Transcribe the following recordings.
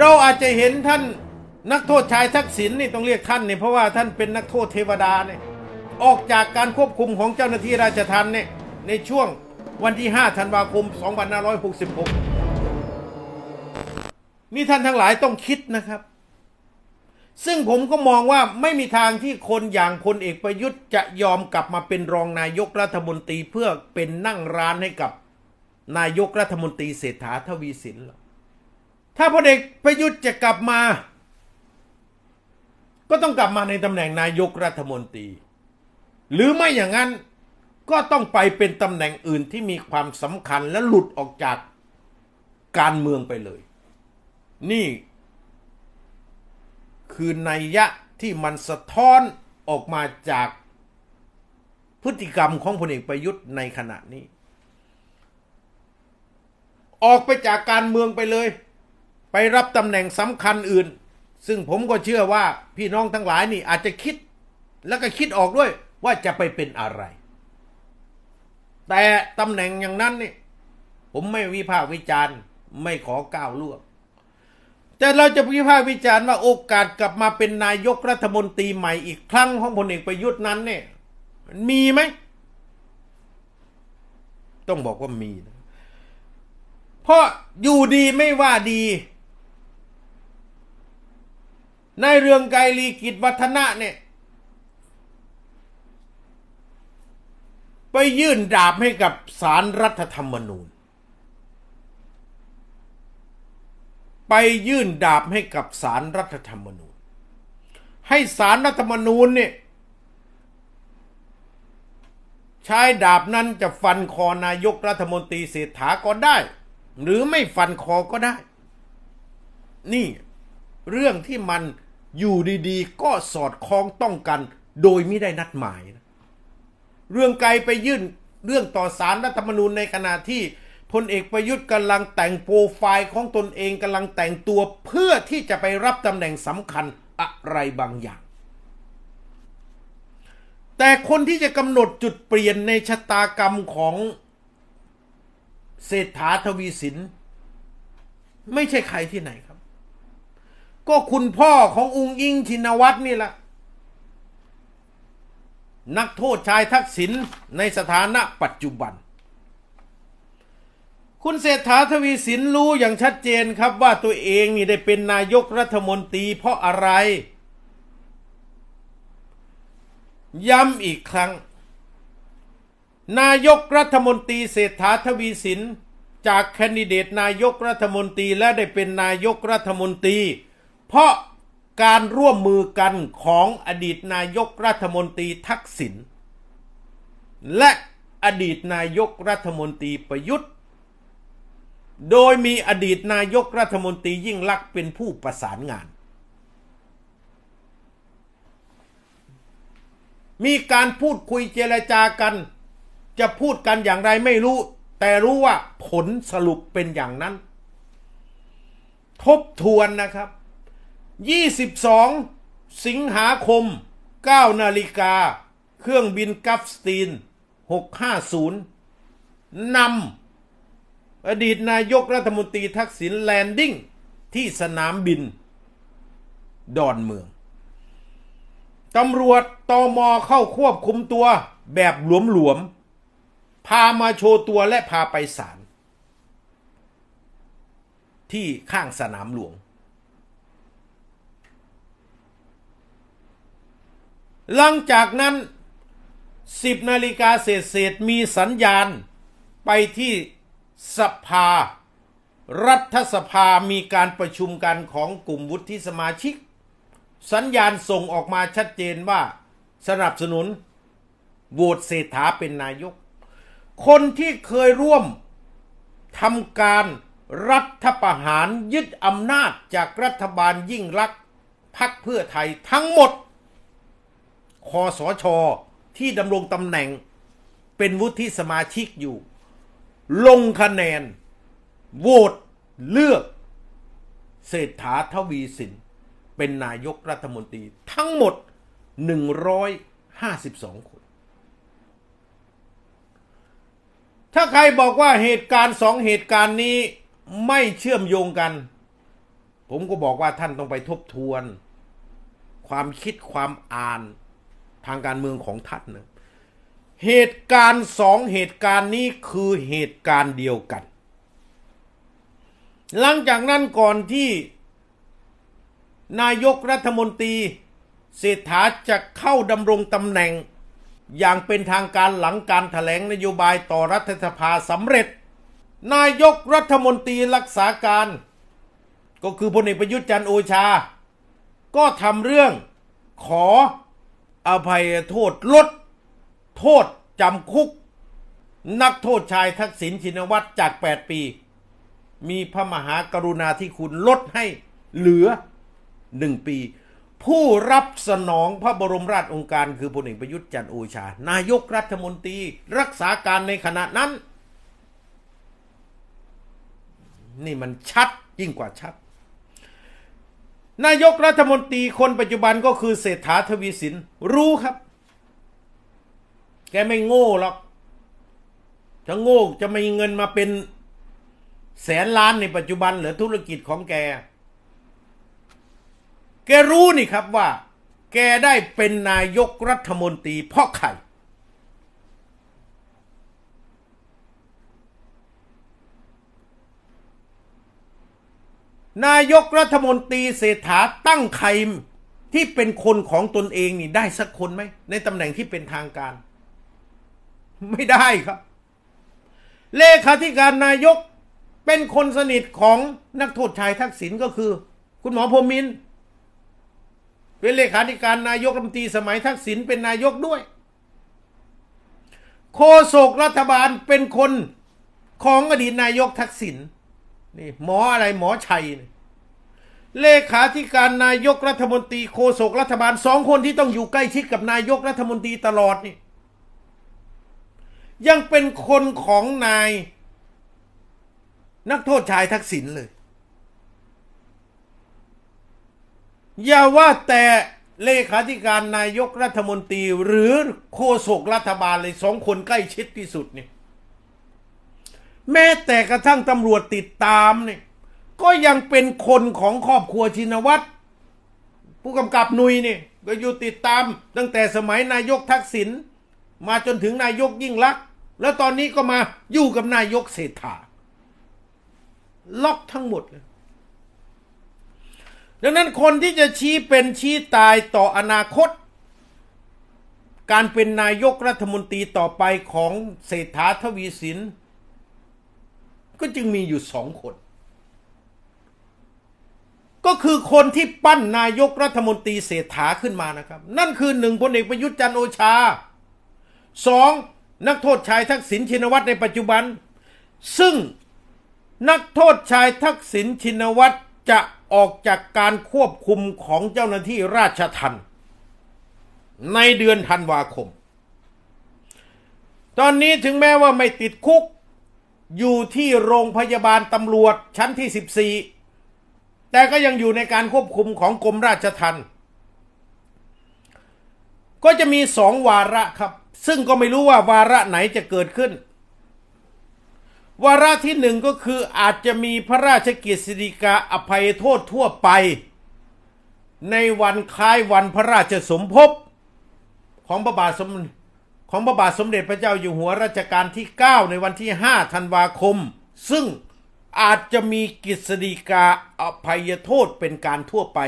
เราอาจจะเห็นท่านนักโทษชายทักษิณนี่ต้องเรียกท่านเนี่ยเพราะว่าท่านเป็นนักโทษเทวดาเนี่ยออกจากการควบคุมของเจ้าหน้าที่ราชทัณฑ์เนี่ยในช่วงวันที่ 5 ธันวาคม 2566 นี่ท่านทั้งหลายต้องคิดนะครับ ซึ่งผมก็มองว่าไม่มีทางที่คนอย่างพลเอกประยุทธ์จะยอมกลับมาเป็นรองนายกรัฐมนตรีเพื่อเป็นนั่งร้านให้กับนายกรัฐมนตรีเศรษฐาทวีสินหรอก ถ้าพลเอกประยุทธ์จะกลับมา ก็ต้องกลับมาในตำแหน่งนายกรัฐมนตรี หรือไม่อย่างนั้นก็ต้องไปเป็นตำแหน่งอื่นที่มีความสำคัญและหลุดออกจากการเมืองไปเลย นี่ คือนัยยะที่มันสะท้อนออกมาจากพฤติกรรมของพลเอกประยุทธ์ในขณะนี้ ออกไปจากการเมืองไปเลย ไปรับตำแหน่งสำคัญอื่น ซึ่งผมก็เชื่อว่าพี่น้องทั้งหลายนี่อาจจะคิด แล้วก็คิดออกด้วยว่าจะไปเป็นอะไร แต่ตำแหน่งอย่างนั้นนี่ผมไม่วิพากษ์วิจารณ์ไม่ขอก้าวล่วงแต่เราจะวิพากษ์วิจารณ์ว่าโอกาสกลับมาเป็นนายกรัฐมนตรีใหม่อีกครั้งของพลเอกประยุทธ์นั้นเนี่ยมีไหม ต้องบอกว่ามีนะเพราะอยู่ดีไม่ว่าดี ในเรืองไกรลีกิจวัฒนะเนี่ย ไปยื่นดาบให้กับสารรัฐธรรมนูญ ไปยื่นดาบให้กับสารรัฐธรรมนูญ ให้สารรัฐธรรมนูญเนี่ยใช้ดาบนั้นจะฟันคอนายกรัฐมนตรีเศรษฐาก็ได้ หรือไม่ฟันคอก็ได้ นี่เรื่องที่มัน อยู่ดีๆ ก็สอดคล้องต้องกัน โดยไม่ได้นัดหมายนะเรื่องไกลไปยื่นเรื่องต่อสารรัฐธรรมนูญในขณะที่พลเอกประยุทธ์กำลังแต่งโปรไฟล์ของตนเองกำลังแต่งตัวเพื่อที่จะไปรับตำแหน่งสำคัญอะไรบางอย่าง แต่คนที่จะกำหนดจุดเปลี่ยนในชะตากรรมของเศรษฐาทวีสิน ไม่ใช่ใครที่ไหน ก็คุณพ่อของอุงอิงชินวัตรนี่แหละ นักโทษชายทักษิณในสถานะปัจจุบัน คุณเศรษฐาทวีสินรู้อย่างชัดเจนครับว่าตัวเองนี่ได้เป็นนายกรัฐมนตรีเพราะอะไร ย้ำอีกครั้ง นายกรัฐมนตรีเศรษฐาทวีสินจากแคนดิเดตนายกรัฐมนตรีและได้เป็นนายกรัฐมนตรี เพราะการร่วมมือกันของอดีตนายกรัฐมนตรีทักษิณและอดีตนายกรัฐมนตรีประยุทธ์ โดยมีอดีตนายกรัฐมนตรียิ่งลักษณ์เป็นผู้ประสานงาน มีการพูดคุยเจรจากัน จะพูดกันอย่างไรไม่รู้ แต่รู้ว่าผลสรุปเป็นอย่างนั้น ทบทวนนะครับ 22 สิงหาคม 9 นาฬิกา เครื่องบินกัฟสตีน 650 นำอดีตนายกรัฐมนตรีทักษิณแลนดิ้งที่สนามบิน ดอนเมือง ตำรวจตอมอเข้าควบคุมตัวแบบหลวมๆ พามาโชว์ตัวและพาไปศาลที่ข้างสนามหลวง หลังจากนั้น 10นาฬิกาเศษเศษมีสัญญาณ ไปที่สภา รัฐสภามีการประชุมกันของกลุ่มวุฒิสมาชิก สัญญาณส่งออกมาชัดเจนว่าสนับสนุนโหวตเศรษฐาเป็นนายก คนที่เคยร่วมทำการรัฐประหารยึดอำนาจจากรัฐบาลยิ่งรักษณ์พักเพื่อไทยทั้งหมด คอสชที่ดำรงตำแหน่งเป็นวุฒิสมาชิกอยู่ ลงคะแนนโหวตเลือกเศรษฐาทวีสิน เป็นนายกรัฐมนตรีทั้งหมด 152 คน ถ้าใครบอกว่าเหตุการณ์สองเหตุการณ์นี้ไม่เชื่อมโยงกัน ผมก็บอกว่าท่านต้องไปทบทวน ความคิดความอ่าน ทางการเมืองของท่านนะเหตุการณ์สองเหตุการณ์นี้คือเหตุการณ์เดียวกัน หลังจากนั้นก่อนที่นายกรัฐมนตรีเศรษฐาจะเข้าดำรงตำแหน่ง อย่างเป็นทางการหลังการถแถลงนโยบายต่อรัฐสภาสำเร็จ นายกรัฐมนตรีรักษาการ ก็คือพลเอกประยุทธ์จันทร์โอชา ก็ทำเรื่องขอ อภัยโทษลด โทษจำคุก นักโทษชายทักษิณชินวัตรจาก 8 ปี มีพระมหากรุณาธิคุณลดให้เหลือหนึ่งปี ผู้รับสนองพระบรมราชองค์การคือพลเอกประยุทธ์จันทร์โอชา นายกรัฐมนตรี รักษาการในขณะนั้น นี่มันชัดยิ่งกว่าชัด นายกรัฐมนตรีคนปัจจุบันก็คือเศรษฐาทวีสิน รู้ครับ แกไม่โง่หรอกถ้าโง่จะมีเงินมาเป็นแสนล้านในปัจจุบันเหรือธุรกิจของแก แกรู้นี่ครับว่า แกได้เป็นนายกรัฐมนตรีเพราะใคร นายกรัฐมนตรีเศรษฐาตั้งใครที่เป็นคนของตนเองนี่ได้สักคนไหม ในตำแหน่งที่เป็นทางการ ไม่ได้ครับ เลขาธิการนายกเป็นคนสนิทของนักโทษชายทักษิณก็คือ คุณหมอพรมินเป็นเลขาธิการนายกรัฐมนตรีสมัยทักษิณเป็นนายกด้วยโฆษกรัฐบาลเป็นคนของอดีตนายกทักษิณ นี่หมออะไรหมอชัย เลขาธิการนายกรัฐมนตรีโฆษกรัฐบาลสองคนที่ต้องอยู่ใกล้ชิดกับนายกรัฐมนตรีตลอดนี่ ยังเป็นคนของนาย นักโทษชายทักษิณเลย อย่าว่าแต่เลขาธิการนายกรัฐมนตรีหรือโฆษกรัฐบาลเลยสองคนใกล้ชิดที่สุดนี่ แม้แต่กระทั่งตำรวจติดตามเนี่ยก็ยังเป็นคนของครอบครัวชินวัตรผู้กำกับนุยนี่ก็อยู่ติดตามตั้งแต่สมัยนายกทักษิณมาจนถึงนายกยิ่งลักษณ์แล้วตอนนี้ก็มาอยู่กับนายกเศรษฐาล็อกทั้งหมดเลยดังนั้นคนที่จะชี้เป็นชี้ตายต่ออนาคต การเป็นนายกรัฐมนตรีต่อไปของเศรษฐาทวีสิน ก็จึงมีอยู่สองคน ก็คือคนที่ปั้นนายกรัฐมนตรีเศรษฐาขึ้นมานะครับ นั่นคือหนึ่งพลเอกประยุทธ์จันโอชาสองนักโทษชายทักษิณชินวัตรในปัจจุบัน ซึ่งนักโทษชายทักษิณชินวัตรจะออกจากการควบคุมของเจ้าหน้าที่ราชทัณฑ์ในเดือนธันวาคม ตอนนี้ถึงแม้ว่าไม่ติดคุก อยู่ที่โรงพยาบาลตำรวจชั้นที่ 14 แต่ก็ยังอยู่ในการควบคุมของกรมราชทัณฑ์ก็จะมีสองวาระครับ ซึ่งก็ไม่รู้ว่าวาระไหนจะเกิดขึ้น วาระที่หนึ่งก็คืออาจจะมีพระราชกฤษฎีกาอภัยโทษทั่วไป ในวันคล้ายวันพระราชสมภพของพระบาทสมเด็จ ของพระบาทสมเด็จพระเจ้าอยู่หัวรัชกาลที่ 9 ในวันที่ 5 ธันวาคม ซึ่งอาจจะมีกฤษฎีกาอภัยโทษเป็นการทั่วไป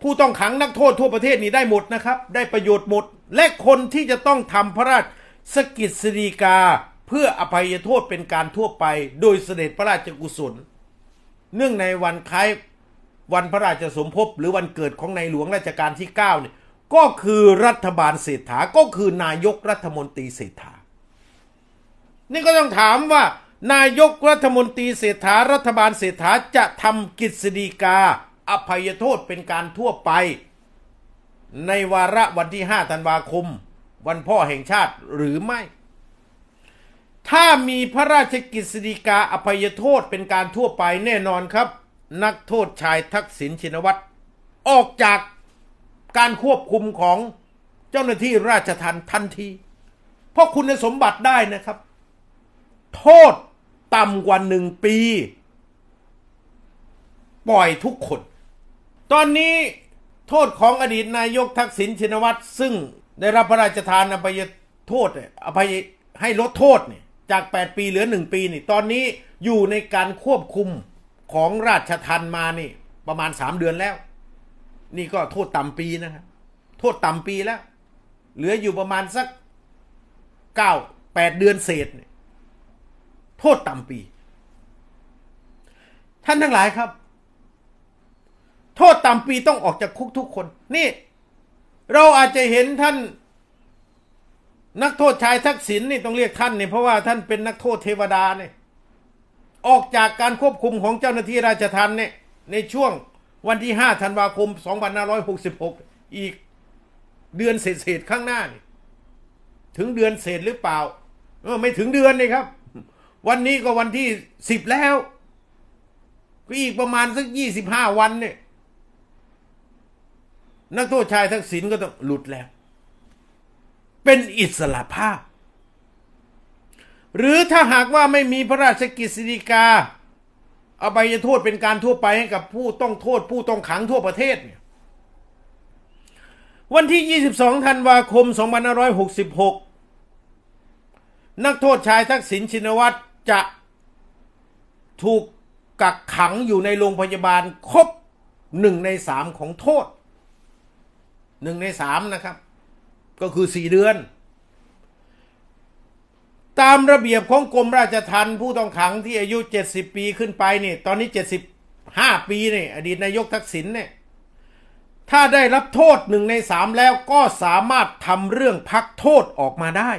ผู้ต้องขังนักโทษทั่วประเทศนี้ได้หมดนะครับ ได้ประโยชน์หมด และคนที่จะต้องทำพระราชกิจฎีกาเพื่ออภัยโทษเป็นการทั่วไป โดยเสด็จพระราชกุศล เนื่องในวันคล้ายวันพระราชสมภพหรือวันเกิดของในหลวงรัชกาลที่9เนี่ย ก็คือรัฐบาลเศรษฐาก็คือนายกรัฐมนตรีเศรษฐา นี่ก็ต้องถามว่า นายกรัฐมนตรีเศรษฐารัฐบาลเศรษฐาจะทำกิจสฎีกา อภัยโทษเป็นการทั่วไป ในวาระวันที่ 5 ธันวาคม วันพ่อแห่งชาติหรือไม่ ถ้ามีพระราชกิจสฎีกาอภัยโทษเป็นการทั่วไปแน่นอนครับ นักโทษชายทักษิณชินวัตรออกจาก การควบคุมของเจ้าหน้าที่ราชทัณฑ์ทันที เพราะคุณสมบัติได้นะครับ โทษต่ำกว่าหนึ่งปี ปล่อยทุกคน ตอนนี้โทษของอดีตนายกทักษิณชินวัตรซึ่งได้รับพระราชทานอภัยโทษอภัยให้ลดโทษเนี่ยจาก 8 ปีเหลือ 1 ปีนี่ตอนนี้อยู่ในการควบคุมของราชทันมานี่ประมาณ 3 เดือนแล้ว นี่ก็โทษต่ำปีนะครับโทษต่ำปีแล้ว เหลืออยู่ประมาณสักเก้าแปดเดือนเศษโทษต่ำปี ท่านทั้งหลายครับ โทษต่ำปีต้องออกจากคุกทุกคน นี่ เราอาจจะเห็นท่าน นักโทษชายทักษิณนี่ต้องเรียกท่านเนี่ยเพราะว่าท่านเป็นนักโทษเทวดาเนี่ยออกจากการควบคุมของเจ้าหน้าที่ราชทัณฑ์เนี่ยในช่วง วันที่ 5 ธันวาคม 2566 อีกเดือนเศษๆข้างหน้านี่ ถึงเดือนเศษหรือเปล่าไม่ถึงเดือนเลยครับ วันนี้ก็วันที่ 10 แล้ว ก็อีกประมาณสัก 25 วันเนี่ย นักโทษชายทักษิณก็ต้องหลุดแล้ว เป็นอิสระภาพ หรือถ้าหากว่าไม่มีพระราชกฤษฎีกา อภัยโทษเป็นการทั่วไปให้กับผู้ต้องโทษผู้ต้องขังทั่วประเทศเนี่ยวันที่ 22 ธันวาคม 2566 นักโทษชายทักษิณชินวัตรจะถูกกักขังอยู่ในโรงพยาบาลครบหนึ่งในสามของโทษหนึ่งในสามนะครับ ก็คือสี่เดือน ตามระเบียบของกรมราชทัณฑ์ผู้ต้องขังที่อายุ 70 ปีขึ้นไปนี่ ตอนนี้ 75 ปีนี่อดีตนายกทักษิณเนี่ยถ้าได้รับโทษหนึ่งในสามแล้วก็สามารถทำเรื่องพักโทษออกมาได้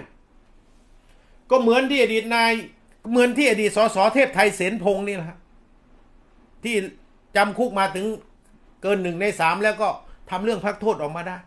ก็เหมือนที่อดีตนายเหมือนที่อดีตสสเทพไทยเสนพงศ์นี่แหละที่จำคุกมาถึงเกินหนึ่งในสามแล้วก็ทำเรื่องพักโทษออกมาได้